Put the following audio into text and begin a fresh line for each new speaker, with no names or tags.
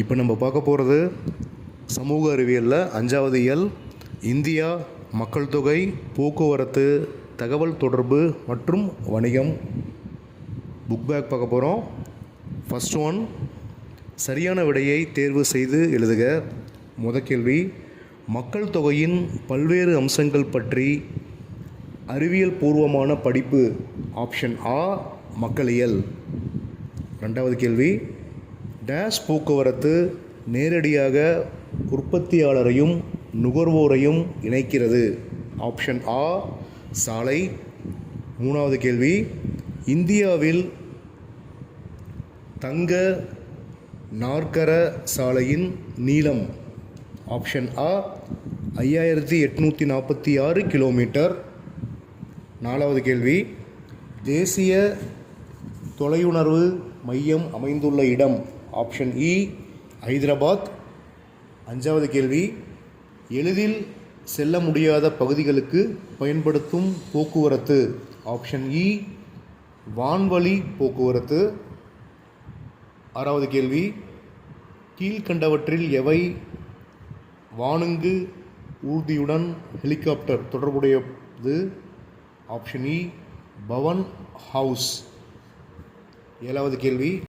இப்போ நம்ம பார்க்க போகிறது சமூக அறிவியலில். அஞ்சாவது இயல் இந்தியா மக்கள் தொகை போக்குவரத்து தகவல் தொடர்பு மற்றும் வணிகம். புக் பேக் பார்க்க போகிறோம் ஃபஸ்ட் ஒன் சரியான விடையை தேர்வு செய்து எழுதுக. முத கேள்வி மக்கள் தொகையின் பல்வேறு அம்சங்கள் பற்றி அறிவியல் பூர்வமான படிப்பு ஆப்ஷன் ஆ மக்களியல். ரெண்டாவது கேள்வி டேஷ் போக்குவரத்து நேரடியாக உற்பத்தியாளரையும் நுகர்வோரையும் இணைக்கிறது. ஆப்ஷன் ஆ சாலை. மூணாவது கேள்வி இந்தியாவில் தங்க நாற்கர சாலையின் நீளம். ஆப்ஷன் ஆ ஐயாயிரத்தி எட்நூற்றி நாற்பத்தி ஆறு கிலோமீட்டர். நாலாவது கேள்வி தேசிய தொலையுணர்வு மையம் அமைந்துள்ள இடம். Option E Hyderabad. அஞ்சாவது கேள்வி எளிதில் செல்ல முடியாத பகுதிகளுக்கு பயன்படுத்தும் போக்குவரத்து. ஆப்ஷன் இ வான்வழி போக்குவரத்து. ஆறாவது கேள்வி கீழ்கண்டவற்றில் எவை? வானுங்கு ஊர்தியுடன் ஹெலிகாப்டர் தொடர்புடையது. Option E Pawan Hans. ஏழாவது கேள்வி